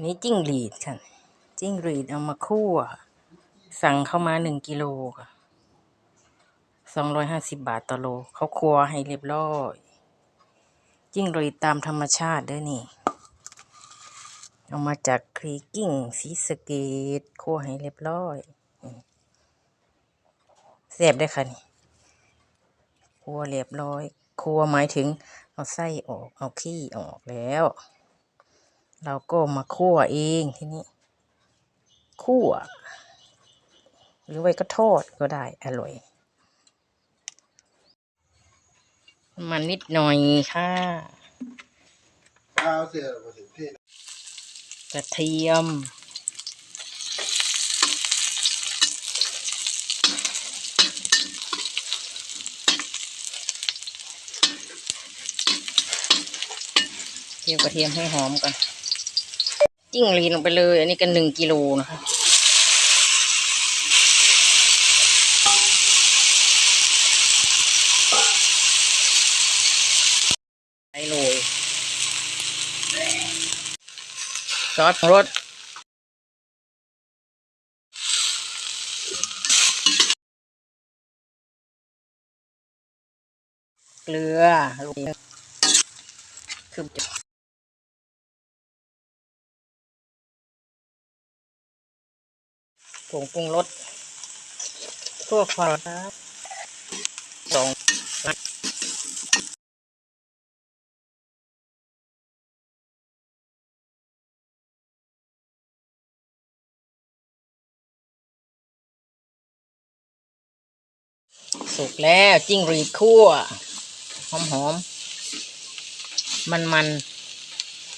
อันนี้จิ้งหรีดค่ะ จิ้งหรีดเอามาคั่ว สั่งเข้ามาหนึ่งกิโลค่ะสองร้อยห้าสิบบาทต่อโล เขาคั่วให้เรียบร้อย จิ้งหรีดตามธรรมชาติเด้อนี่ เอามาจากคลีกิ้งสีสเกตคั่วให้เรียบร้อยนี่แซ่บได้ค่ะนี่คั่วเรียบร้อยคั่วหมายถึงเอาไส้ออก เอาขี้ออกแล้ว เราก็มาคั่วเองทีนี้คั่ว หรือไว้ก็ทอดก็ได้อร่อย มันนิดหน่อยค่ะข้าวเสือมาถึงที่กระเทียมเจียวกระเทียมให้หอมก่อน จิ้งหรีดลงไปเลย อันนี้กันหนึ่งกิโลนะคะไอโรยซอสรุงรสเกลือลงคือจะ ผงปรุงรสทั่วความครับสองสุกแล้วจิ้งรีดคั่ว หอมหอมมันมัน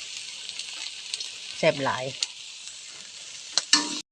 ๆแซ่บหลาย